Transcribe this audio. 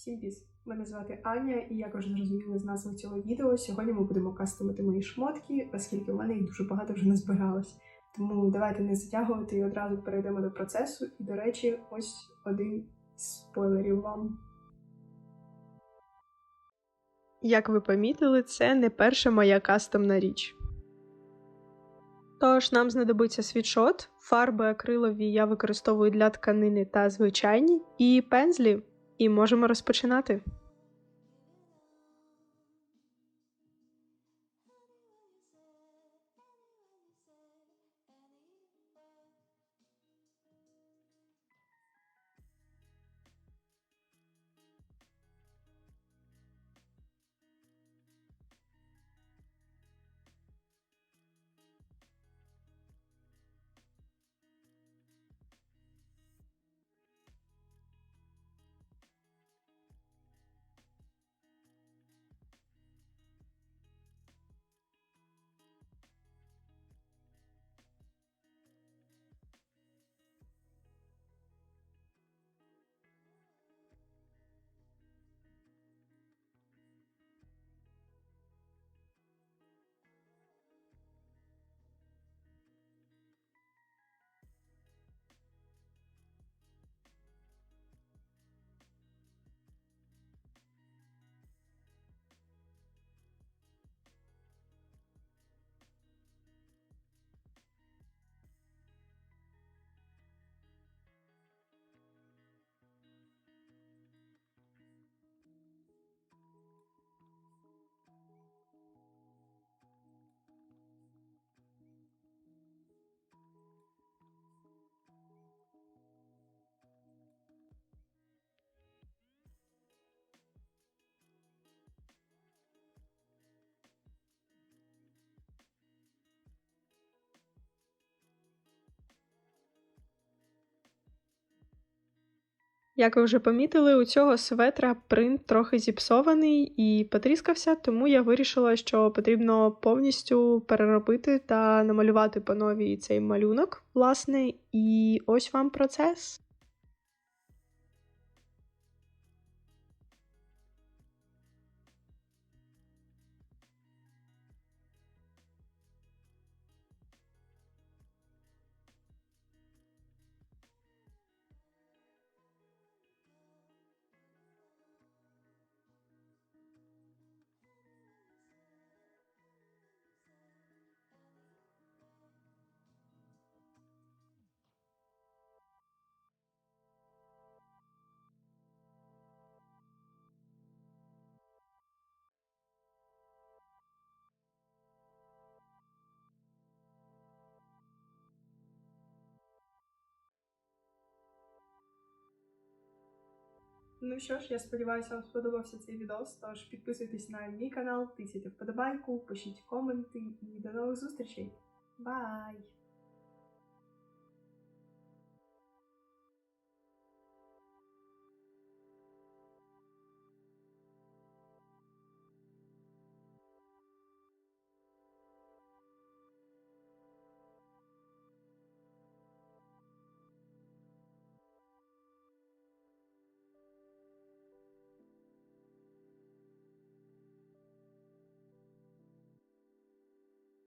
Всім піс! Мене звати Аня, і як вже зрозуміли з назви цього відео, сьогодні ми будемо кастомити мої шмотки, оскільки в мене їх дуже багато вже назбиралось. Тому давайте не затягувати і одразу перейдемо до процесу. І, до речі, ось один з спойлерів вам. Як ви помітили, це не перша моя кастомна річ. Тож нам знадобиться світшот, фарби акрилові я використовую для тканини та звичайні, і пензлі. І можемо розпочинати. Як ви вже помітили, у цього светра принт трохи зіпсований і потріскався, тому я вирішила, що потрібно повністю переробити та намалювати по новій цей малюнок, власне, і ось вам процес. Ну що ж, я сподіваюся, вам сподобався цей відос. Тож підписуйтесь на мій канал, тисяйте вподобайку, пишіть коменти і до нових зустрічей. Бай!